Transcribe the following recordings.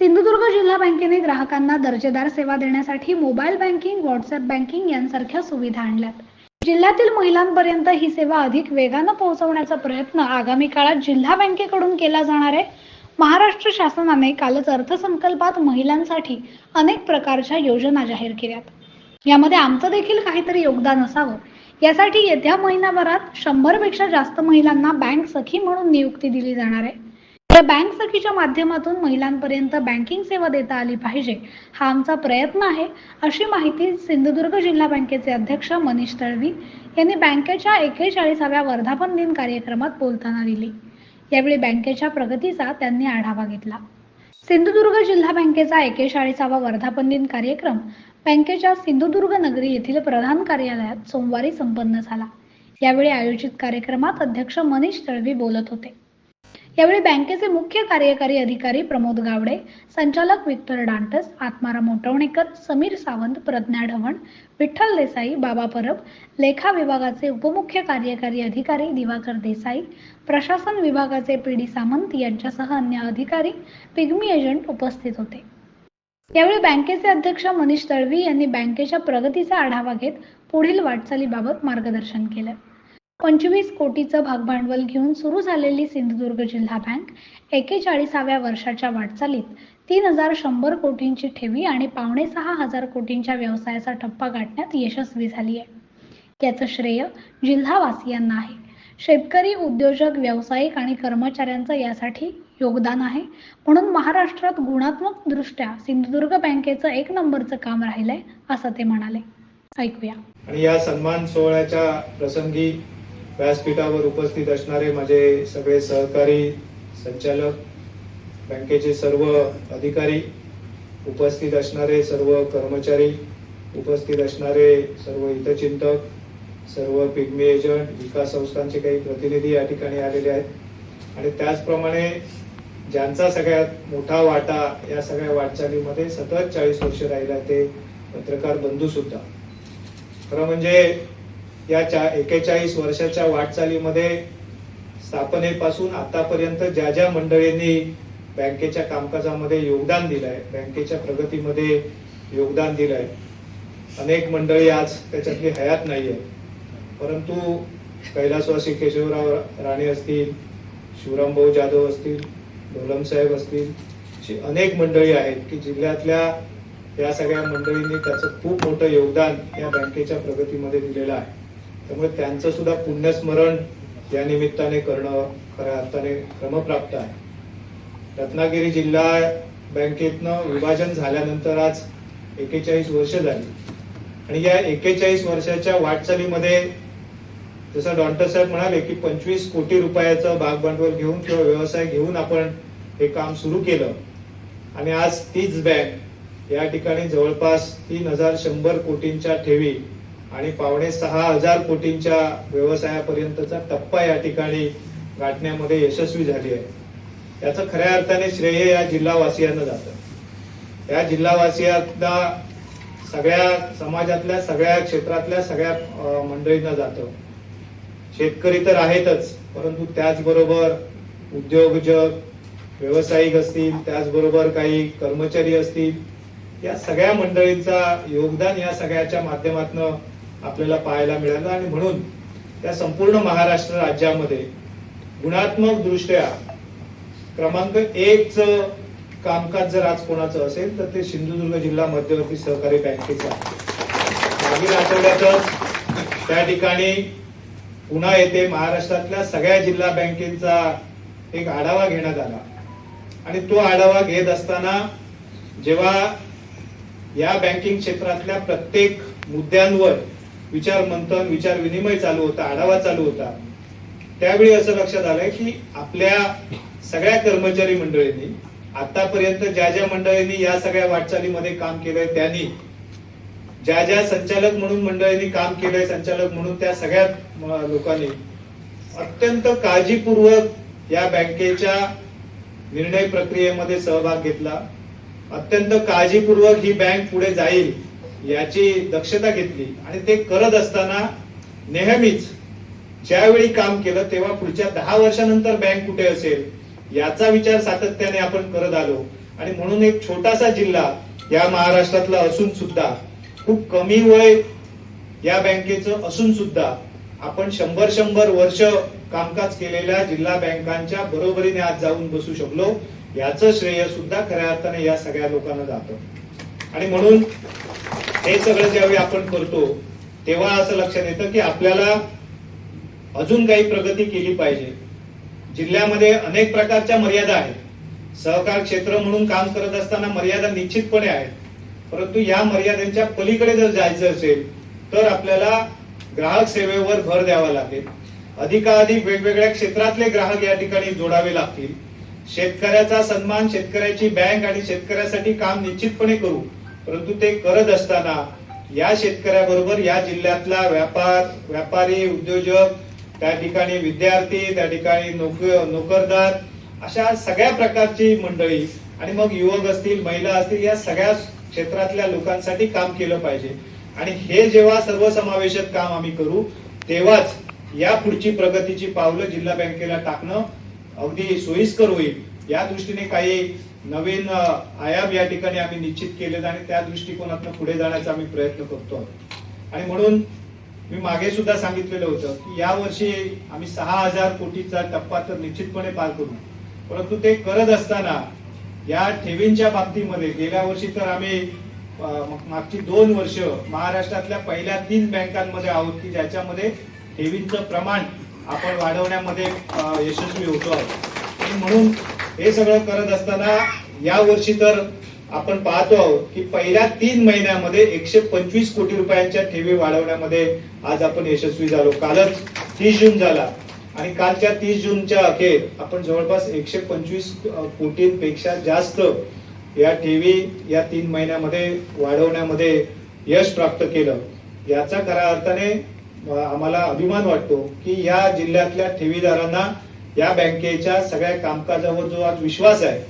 सिंधुदुर्ग जिल्हा बँकेने ग्राहकांना दर्जेदार सेवा देण्यासाठी मोबाईल बँकिंग व्हॉट्सअप बँकिंग यांसारख्या सुविधा आणल्यात. जिल्ह्यातील महिलांपर्यंत ही सेवा अधिक वेगानं पोहोचवण्याचा प्रयत्न आगामी काळात जिल्हा बँकेकडून केला जाणार आहे. महाराष्ट्र शासनाने कालच अर्थसंकल्पात महिलांसाठी अनेक प्रकारच्या योजना जाहीर केल्यात. यामध्ये आमचं देखील काहीतरी योगदान असावं. यासाठी येत्या महिनाभरात शंभरपेक्षा जास्त महिलांना बँक सखी म्हणून नियुक्ती दिली जाणार आहे. या बँक सखीच्या माध्यमातून महिलांपर्यंत बँकिंग सेवा देता आली पाहिजे हा आमचा प्रयत्न आहे अशी माहिती सिंधुदुर्ग जिल्हा बँकेचे अध्यक्ष मनीष तळवी यांनी बँकेच्या एकेचाळीसाव्या वर्धापन दिन कार्यक्रमात बोलताना दिली. यावेळी बँकेच्या प्रगतीचा त्यांनी आढावा घेतला. सिंधुदुर्ग जिल्हा बँकेचा एकेचाळीसावा वर्धापन दिन कार्यक्रम बँकेच्या सिंधुदुर्ग नगरी येथील प्रधान कार्यालयात सोमवारी संपन्न झाला. यावेळी आयोजित कार्यक्रमात अध्यक्ष मनीष तळवी बोलत होते. यावेळी बँकेचे मुख्य कार्यकारी अधिकारी प्रमोद गावडे संचालक विक्टर डांटस आत्माराम मोटवणेकर समीर सावंत प्रज्ञा ढवण विठ्ठल देसाई बाबा परब लेखा विभागाचे उपमुख्य कार्यकारी अधिकारी दिवाकर देसाई प्रशासन विभागाचे पी डी सामंत यांच्यासह अन्य अधिकारी पिग्मी एजंट उपस्थित होते. यावेळी बँकेचे अध्यक्ष मनीष तळवी यांनी बँकेच्या प्रगतीचा आढावा घेत पुढील वाटचालीबाबत मार्गदर्शन केलं. पंचवीस कोटीचं भागभांडवल घेऊन सुरू झालेली सिंधुदुर्ग जिल्हा बँक एकेचाळीसाव्या वर्षाच्या वाटचालीत तीन हजार शंभर कोटींची ठेवी आणि पावणे सहा हजार कोटींच्या व्यवसायाचा टप्पा गाठण्यात यशस्वी झाली आहे याचं श्रेय जिल्हावासियांना आहे. शेतकरी उद्योजक व्यावसायिक आणि कर्मचाऱ्यांचं यासाठी योगदान आहे. म्हणून महाराष्ट्रात गुणात्मक दृष्ट्या सिंधुदुर्ग बँकेचं एक नंबरचं काम राहिलंय असं ते म्हणाले. ऐकूया. आणि या सन्मान सोहळ्याच्या प्रसंगी व्यासपीठावर उपस्थित असणारे माझे सगळे सहकारी संचालक बँकेचे सर्व अधिकारी उपस्थित असणारे सर्व कर्मचारी उपस्थित असणारे सर्व हितचिंतक सर्व पिग्मी एजंट विकास संस्थांचे काही प्रतिनिधी या ठिकाणी आलेले आहेत. आणि त्याचप्रमाणे ज्यांचा सगळ्यात मोठा वाटा या सगळ्या वाटचालीमध्ये सतत चाळीस वर्ष राहिला ते पत्रकार बंधू सुद्धा. खरं म्हणजे या चा एकेचाळीस वर्षाच्या वाटचालीमध्ये स्थापनेपासून आतापर्यंत ज्या ज्या मंडळींनी बँकेच्या कामकाजामध्ये योगदान दिलंय बँकेच्या प्रगतीमध्ये योगदान दिलंय अनेक मंडळी आज त्याच्यातली हयात नाही आहे परंतु कैलासवासी केशवराव राणे असतील शिवरामभाऊ जाधव असतील ढोलमसाहेब असतील अशी अनेक मंडळी आहेत की जिल्ह्यातल्या या सगळ्या मंडळींनी त्याचं खूप मोठं योगदान या बँकेच्या प्रगतीमध्ये दिलेलं आहे. त्यामुळे त्यांचं सुद्धा पुण्यस्मरण या निमित्ताने करणं खऱ्या अर्थाने क्रमप्राप्त आहे. रत्नागिरी जिल्हा बँकेतनं विभाजन झाल्यानंतर आज एकेचाळीस वर्ष झाली. आणि या एकेचाळीस वर्षाच्या वाटचालीमध्ये जसं डॉक्टर साहेब म्हणाले की पंचवीस कोटी रुपयाचं भागभांडवल घेऊन किंवा व्यवसाय घेऊन आपण हे काम सुरू केलं. आणि आज तीच बँक या ठिकाणी जवळपास तीन हजार शंभर कोटींच्या ठेवी आणि पावणे सहा हजार कोटींच्या व्यवसायापर्यंतचा टप्पा या ठिकाणी गाठण्यामध्ये यशस्वी झाली आहे. त्याचं खऱ्या अर्थाने श्रेय या जिल्हावासियांना जातं. या जिल्हावासियांना सगळ्या समाजातल्या सगळ्या क्षेत्रातल्या सगळ्या मंडळींना जातं. शेतकरी तर आहेतच परंतु त्याचबरोबर उद्योजक व्यावसायिक असतील त्याचबरोबर काही कर्मचारी असतील या सगळ्या मंडळींचा योगदान या सगळ्याच्या माध्यमातून आपल्याला पाहायला मिळालं आणि म्हणून त्या संपूर्ण महाराष्ट्र राज्यामध्ये गुणात्मक दृष्ट्या क्रमांक एकचं कामकाज जर आज कोणाचं असेल तर ते सिंधुदुर्ग जिल्हा मध्यवर्ती सहकारी बँकेचं आहे. मागील आठवड्यातच त्या ठिकाणी पुन्हा येथे महाराष्ट्रातल्या सगळ्या जिल्हा बँकेचा एक आढावा घेण्यात आला. आणि तो आढावा घेत असताना जेव्हा या बँकिंग क्षेत्रातल्या प्रत्येक मुद्द्यांवर विचार मंथन विचार विनिमय चालू होता आढावा चालू होता. त्यावेळी असं लक्षात आलंय की आपल्या सगळ्या कर्मचारी मंडळींनी आतापर्यंत ज्या ज्या मंडळींनी या सगळ्या वाटचालीमध्ये काम केलंय त्यांनी ज्या ज्या संचालक म्हणून मंडळींनी काम केलंय संचालक म्हणून त्या सगळ्या लोकांनी अत्यंत काळजीपूर्वक या बँकेच्या निर्णय प्रक्रियेमध्ये सहभाग घेतला. अत्यंत काळजीपूर्वक ही बँक पुढे जाईल. याची दक्षता घेतली आणि ते करत असताना नेहमीच ज्यावेळी काम केलं तेव्हा पुढच्या दहा वर्षानंतर बँक कुठे असेल याचा विचार सातत्याने आपण करत आलो. आणि म्हणून एक छोटासा जिल्हा या महाराष्ट्रातला असून सुद्धा खूप कमी वय या बँकेचं असून सुद्धा आपण शंभर शंभर वर्ष कामकाज केलेल्या जिल्हा बँकांच्या बरोबरीने आज जाऊन बसू शकलो. याचं श्रेय सुद्धा खऱ्या अर्थाने या सगळ्या लोकांना जातं. आणि म्हणून हे सगळं ज्यावेळी आपण करतो तेव्हा असं लक्षात येतं की आपल्याला अजून काही प्रगती केली पाहिजे. जिल्ह्यामध्ये अनेक प्रकारच्या मर्यादा आहेत. सहकार क्षेत्र म्हणून काम करत असताना मर्यादा निश्चितपणे आहेत. परंतु या मर्यादांच्या पलीकडे जर जायचं असेल तर आपल्याला ग्राहक सेवेवर भर द्यावा लागेल. अधिकाधिक वेगवेगळ्या क्षेत्रातले ग्राहक या ठिकाणी जोडावे लागतील. शेतकऱ्याचा सन्मान शेतकऱ्याची बँक आणि शेतकऱ्यासाठी काम निश्चितपणे करू. परंतु ते करत असताना या शेतकऱ्याबरोबर या जिल्ह्यातला व्यापार व्यापारी उद्योजक त्या ठिकाणी विद्यार्थी त्या ठिकाणी नोक- नोकरदार अशा सगळ्या प्रकारची मंडळी आणि मग युवक असतील महिला असतील या सगळ्या क्षेत्रातल्या लोकांसाठी काम केलं पाहिजे. आणि हे जेव्हा सर्वसमावेशक काम आम्ही करू तेव्हाच या पुढची प्रगतीची पावलं जिल्हा बँकेला टाकणं अगदी सोयीस्कर होईल. या दृष्टीने काही नवीन आयाम या ठिकाणी आम्ही निश्चित केलेत आणि त्या दृष्टिकोनातून पुढे जाण्याचा आम्ही प्रयत्न करतो आहोत. आणि म्हणून मी मागे सुद्धा सांगितलेलं होतं की या वर्षी आम्ही सहा हजार कोटीचा टप्पा तर निश्चितपणे पार करू. परंतु ते करत असताना या ठेवींच्या बाबतीमध्ये गेल्या वर्षी तर आम्ही मागची दोन वर्ष महाराष्ट्रातल्या पहिल्या तीन बँकांमध्ये आहोत की ज्याच्यामध्ये ठेवींचं प्रमाण आपण वाढवण्यामध्ये यशस्वी होतो आहोत. म्हणून हे सगळं करत असताना या वर्षी तर आपण पाहतो आहोत की पहिल्या तीन महिन्यामध्ये एकशे पंचवीस कोटी रुपयांच्या ठेवी वाढवण्यामध्ये आज आपण यशस्वी झालो. कालच तीस जून झाला. आणि कालच्या तीस जूनच्या अखेर आपण जवळपास एकशे पंचवीस कोटींपेक्षा जास्त या ठेवी या तीन महिन्यामध्ये वाढवण्यामध्ये यश प्राप्त केलं. याचा खऱ्या अर्थाने आम्हाला अभिमान वाटतो की या जिल्ह्यातल्या ठेवीदारांना या बँकेच्या सगळ्या कामकाजावर जो आज विश्वास आहे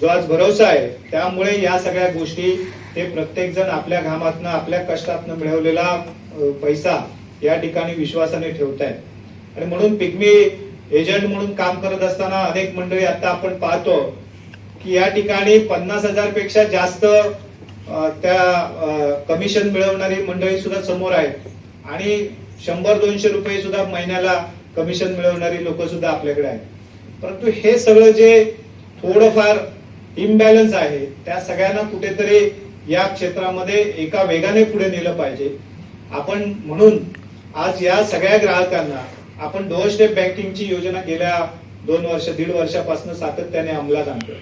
जो आज भरोसा आहे त्यामुळे या सगळ्या गोष्टी ते प्रत्येक जण आपल्या घामातनं आपल्या कष्टातनं मिळवलेला पैसा या ठिकाणी विश्वासाने ठेवत आहेत आणि म्हणून पिग्मी एजंट म्हणून काम करत असताना अनेक मंडळी आता आपण पाहतो की या ठिकाणी पन्नास हजारपेक्षा जास्त त्या कमिशन मिळवणारी मंडळी सुद्धा समोर आहेत. आणि शंभर दोनशे रुपये सुद्धा महिन्याला कमिशन मिळवणारी लोक सुद्धा आपल्याकडे आहेत. परंतु हे सगळं जे थोडंफार इम्बॅलन्स आहे त्या सगळ्यांना कुठेतरी या क्षेत्रामध्ये एका वेगाने पुढे नेलं पाहिजे. आपण म्हणून आज या सगळ्या ग्राहकांना आपण डोअर स्टेप बँकिंगची योजना गेल्या दोन वर्ष दीड वर्षापासून सातत्याने अंमलात आणतोय.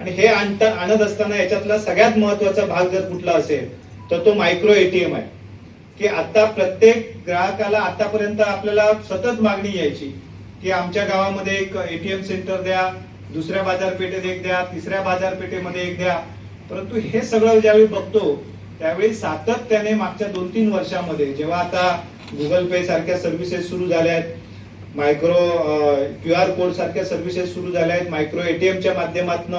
आणि हे आणता आणत असताना याच्यातला सगळ्यात महत्त्वाचा भाग जर कुठला असेल तर तो मायक्रो एटीएम आहे. की आता प्रत्येक ग्राहकाला आतापर्यंत आपल्याला सतत मागणी यायची की आमच्या गावामध्ये एक एटीएम सेंटर द्या दुसऱ्या बाजारपेठेत एक द्या तिसऱ्या बाजारपेठेमध्ये एक द्या. परंतु हे सगळं ज्यावेळी बघतो त्यावेळी सातत्याने मागच्या दोन तीन वर्षामध्ये जेव्हा आता गुगल पे सारख्या सर्व्हिसेस सुरू झाल्या आहेत मायक्रो क्यू आर कोड सारख्या सर्व्हिसेस सुरू झाल्या आहेत मायक्रो एटीएमच्या माध्यमातून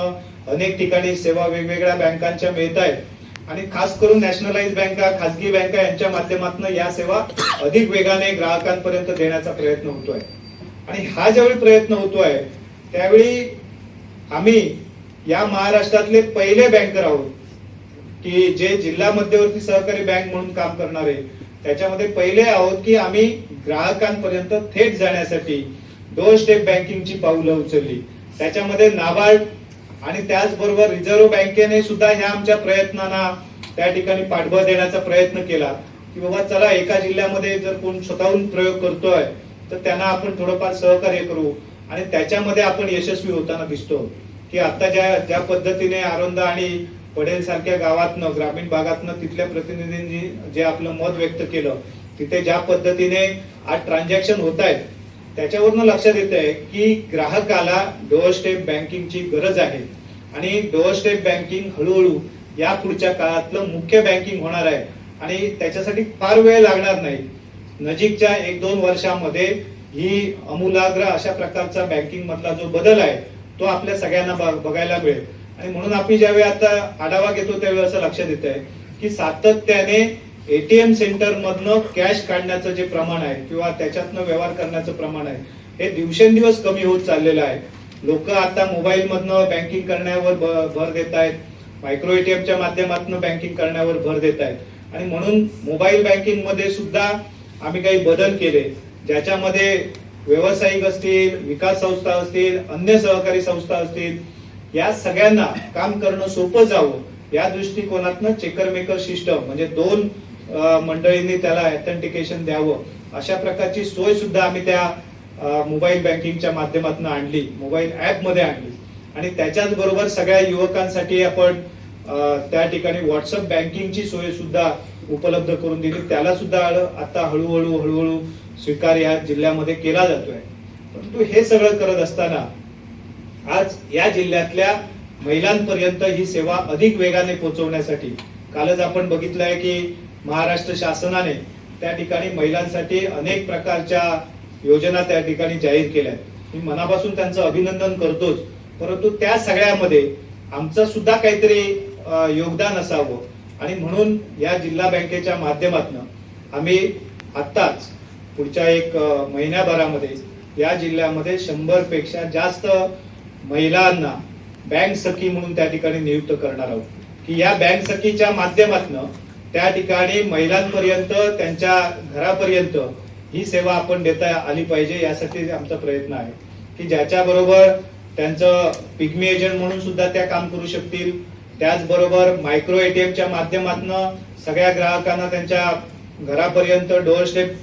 अनेक ठिकाणी सेवा वेगवेगळ्या बँकांच्या मिळत आहेत आणि खास करून नॅशनलाइज बँका खासगी बँका यांच्या माध्यमातून या सेवा अधिक वेगाने ग्राहकांपर्यंत देण्याचा प्रयत्न होतोय. आणि हा ज्यावेळी प्रयत्न होतोय त्यावेळी आम्ही या महाराष्ट्रातले पहिले बँकर आहोत की जे जिल्हा मध्यवर्ती सहकारी बँक म्हणून काम करणारे. त्याच्यामध्ये पहिले आहोत की आम्ही ग्राहकांपर्यंत थेट जाण्यासाठी दोन स्टेप बँकिंगची पावलं उचलली. त्याच्यामध्ये नाबार्ड आणि त्याचबरोबर रिझर्व्ह बँकेने सुद्धा ह्या आमच्या प्रयत्नांना त्या ठिकाणी पाठबळ देण्याचा प्रयत्न केला की बाबा चला एका जिल्ह्यामध्ये जर कोण स्वतःहून प्रयोग करतोय तर त्यांना आपण थोडंफार सहकार्य करू. आणि त्याच्यामध्ये आपण यशस्वी होताना दिसतो की आता ज्या ज्या पद्धतीने आरोंदा आणि पडेल सारख्या गावातनं ग्रामीण भागातनं तिथल्या प्रतिनिधींनी जे आपलं मत व्यक्त केलं तिथे ज्या पद्धतीने आज ट्रान्झॅक्शन होत आहेत त्याच्यावरनं लक्षात येत आहे की ग्राहकाला डोअर स्टेप बँकिंगची गरज आहे. आणि डोअर स्टेप बँकिंग हळूहळू या पुढच्या काळातलं मुख्य बँकिंग होणार आहे. आणि त्याच्यासाठी फार वेळ लागणार नाही. नजीकच्या एक दोन वर्षामध्ये ही अमूलाग्र अशा प्रकारचा बँकिंग मधला जो बदल आहे तो आपल्या सगळ्यांना बघायला मिळेल. आणि म्हणून आपण ज्यावेळी आता आढावा घेतो त्यावेळी असं लक्षात येत आहे की सातत्याने एटीएम सेंटर मधनं कॅश काढण्याचं जे प्रमाण आहे किंवा त्याच्यातनं व्यवहार करण्याचं प्रमाण आहे हे दिवसेंदिवस कमी होत चाललेलं आहे. लोक आता मोबाईल मधनं बँकिंग करण्यावर भर देत आहेत. मायक्रो एटीएमच्या माध्यमातून बँकिंग करण्यावर भर देत आहेत. आणि म्हणून मोबाईल बँकिंगमध्ये सुद्धा आम्ही काही बदल केले ज्याच्यामध्ये व्यावसायिक असतील विकास संस्था असतील अन्य सहकारी संस्था असतील या सगळ्यांना काम करणं सोपं जावं या दृष्टिकोनातनं चेकर मेकर सिस्टम म्हणजे दोन मंडळींनी त्याला ऑथेंटिकेशन द्यावं. अशा प्रकारची सोय सुद्धा आम्ही त्या मोबाईल बँकिंगच्या माध्यमातून आणली मोबाईल ॲपमध्ये आणली. आणि त्याच्याच बरोबर सगळ्या युवकांसाठी आपण त्या ठिकाणी व्हॉट्सअप बँकिंगची सोय सुद्धा उपलब्ध करून दिली. त्याला सुद्धा आता हळूहळू हळूहळू स्वीकार या जिल्ह्यामध्ये केला जातोय. परंतु हे सगळं करत असताना आज या जिल्ह्यातल्या महिलांपर्यंत ही सेवा अधिक वेगाने पोहोचवण्यासाठी कालच आपण बघितलं आहे की महाराष्ट्र शासनाने त्या ठिकाणी महिलांसाठी अनेक प्रकारच्या योजना त्या ठिकाणी जाहीर केल्या आहेत. मी मनापासून त्यांचं अभिनंदन करतोच परंतु त्या सगळ्यामध्ये आमचं सुद्धा काहीतरी योगदान असावं. आणि म्हणून या जिल्हा बँकेच्या माध्यमातून आम्ही आत्ताच पुढच्या एक महिन्याभरामध्ये या जिल्ह्यामध्ये शंभरपेक्षा जास्त महिलांना बँक सखी म्हणून त्या ठिकाणी नियुक्त करणार आहोत. की या बँक सखीच्या माध्यमातून त्या ठिकाणी महिलांपर्यंत त्यांच्या घरापर्यंत ही सेवा आपण देता आली पाहिजे यासाठी आमचा प्रयत्न आहे. की ज्याच्या बरोबर त्यांचं पिग्मी एजंट म्हणून सुद्धा त्या काम करू शकतील. त्याचबरोबर मायक्रो एटीएमच्या माध्यमातून सगळ्या ग्राहकांना त्यांच्या घरापर्यंत डोअर स्टेप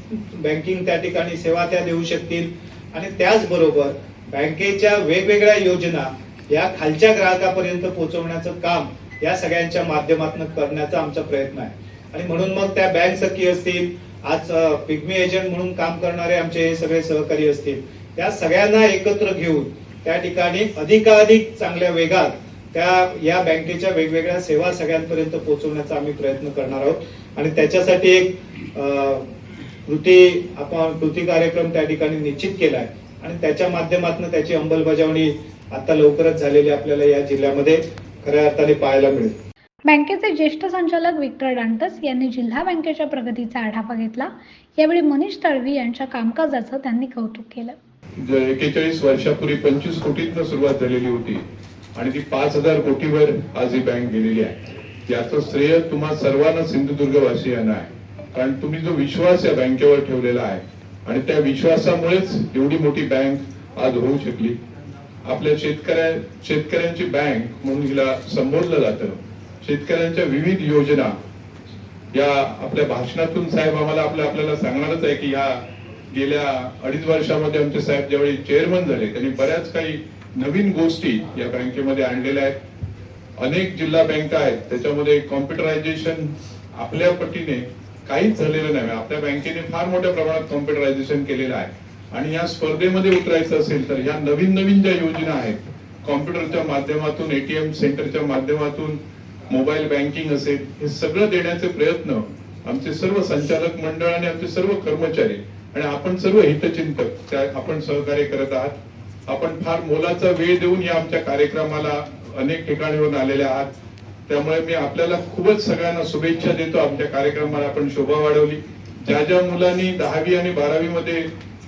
बँकिंग त्या ठिकाणी सेवा त्या देऊ शकतील. आणि त्याचबरोबर बँकेच्या वेगवेगळ्या योजना या खालच्या ग्राहकापर्यंत पोहोचवण्याचं काम या सगळ्यांच्या माध्यमातून करण्याचा आमचा प्रयत्न आहे. आणि म्हणून मग त्या बँक सखी असतील आज पिग्मी एजंट म्हणून काम करणारे आमचे सगळे सहकारी असतील त्या सगळ्यांना एकत्र घेऊन त्या ठिकाणी अधिकाधिक चांगल्या वेगात त्या या बँकेच्या वेगवेगळ्या सेवा सगळ्यांपर्यंत पोहोचवण्याचा आम्ही प्रयत्न करणार आहोत. आणि त्याच्यासाठी एक कृती आपण कृती कार्यक्रम त्या ठिकाणी निश्चित केला आहे. आणि त्याच्या माध्यमातून त्याची अंमलबजावणी आता लवकरच झालेली आपल्याला या जिल्ह्यामध्ये. खऱ्या अर्थाने पाहायला मिळेल. बँकेचे ज्येष्ठ संचालक विक्टर डांटस यांनी जिल्हा बँकेच्या प्रगतीचा आढावा घेतला. यावेळी मनीष तळवी यांच्या कामकाजाचं त्यांनी कौतुक केलं. एकेचाळीस वर्षापूर्वी पंचवीस कोटीतनं सुरुवात झालेली होती आणि ती पाच हजार कोटीवर आज ही बँक गेलेली आहे. याचं श्रेय तुम्हा सर्वांना सिंधुदुर्गवासियांना आहे. कारण तुम्ही जो विश्वास या बँकेवर ठेवलेला आहे आणि त्या विश्वासामुळेच एवढी मोठी बँक आज होऊ शकली. आपल्या शेतकऱ्या शेतकऱ्यांची बँक म्हणून हिला संबोधलं जातं. शेतकऱ्यांच्या विविध योजना या आपल्या भाषणातून साहेब आम्हाला आपल्या आपल्याला सांगणारच आहे की या गेल्या अडीच वर्षामध्ये आमचे साहेब ज्यावेळी चेअरमन झाले त्यांनी बऱ्याच काही नवीन गोष्टी या बँकेमध्ये आणलेल्या आहेत. अनेक जिल्हा बँका आहेत त्याच्यामध्ये कॉम्प्युटरायझेशन आपल्या पटीने काहीच झालेलं नाही. आपल्या बँकेने फार मोठ्या प्रमाणात कॉम्प्युटरायझेशन केलेलं आहे. आणि या स्पर्धेमध्ये उतरायचं असेल तर या नवीन नवीन ज्या योजना आहेत कॉम्प्युटरच्या माध्यमातून एटीएम सेंटरच्या माध्यमातून मोबाईल बँकिंग असेल हे सगळं देण्याचे प्रयत्न आमचे सर्व संचालक मंडळ आणि आमचे सर्व कर्मचारी आणि आपण सर्व हितचिंतक त्या आपण सहकार्य करत आहात. आपण फार मोलाचा वेळ देऊन या आमच्या कार्यक्रमाला अनेक ठिकाणीवरून आलेले आहात. त्यामुळे मी आपल्याला खूपच सगळ्यांना शुभेच्छा देतो. आमच्या कार्यक्रमाला आपण शोभा वाढवली. ज्या ज्या मुलांनी दहावी आणि बारावी मध्ये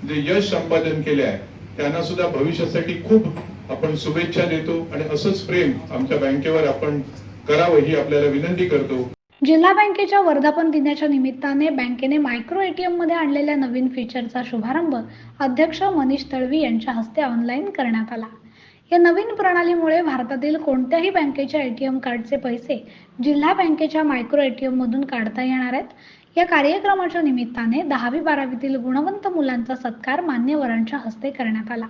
जे यश संपादन केले आहे त्यांना सुद्धा भविष्यासाठी खूप आपण शुभेच्छा देतो आणि असंच प्रेम आमच्या बँकेवर आपण करावं ही आपल्याला विनंती करतो. जिल्हा बँकेच्या वर्धापन दिनाच्या निमित्ताने बँकेने मायक्रो एटीएममध्ये आणलेल्या नवीन फीचरचा शुभारंभ अध्यक्ष मनीष तळवी यांच्या हस्ते ऑनलाईन करण्यात आला. या नवीन प्रणालीमुळे भारतातील कोणत्याही बँकेच्या एटीएम कार्डचे पैसे जिल्हा बँकेच्या मायक्रो एटीएम मधून काढता येणार आहेत. या कार्यक्रमाच्या निमित्ताने दहावी बारावीतील गुणवंत मुलांचा सत्कार मान्यवरांच्या हस्ते करण्यात आला.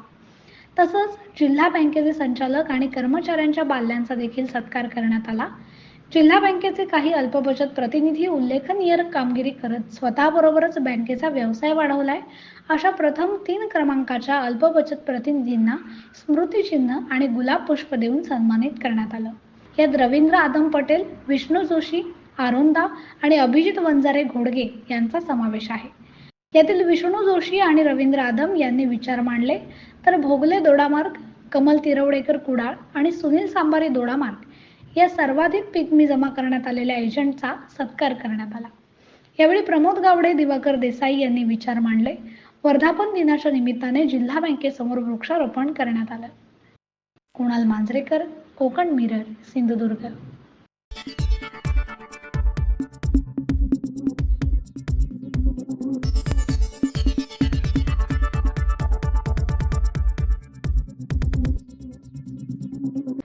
तसंच जिल्हा बँकेचे संचालक आणि कर्मचाऱ्यांच्या बाल्यांचा देखील सत्कार करण्यात आला. जिल्हा बँकेचे काही अल्पबचत प्रतिनिधी उल्लेखनीय कामगिरी करत स्वतःबरोबरच बँकेचा व्यवसाय वाढवलाय. अशा प्रथम तीन क्रमांकाच्या अल्पबचत प्रतिनिधींना स्मृतिचिन्ह आणि गुलाब पुष्प देऊन सन्मानित करण्यात आलं. यात रवींद्र आदम पटेल विष्णू जोशी आरोंदा आणि अभिजित वंजारे घोडगे यांचा समावेश आहे. यातील विष्णू जोशी आणि रवींद्र आदम यांनी विचार मांडले तर भोगले दोडामार्ग कमल तिरवडेकर कुडाळ आणि सुनील सांबारी दोडामार्ग या सर्वाधिक पिकमी जमा करण्यात आलेल्या एजंटचा सत्कार करण्यात आला. यावेळी प्रमोद गावडे दिवाकर देसाई यांनी विचार मांडले. वर्धापन दिनाच्या निमित्ताने जिल्हा बँकेसमोर वृक्षारोपण करण्यात आलं. कुणाल मांजरेकर कोकण मिरर सिंधुदुर्ग.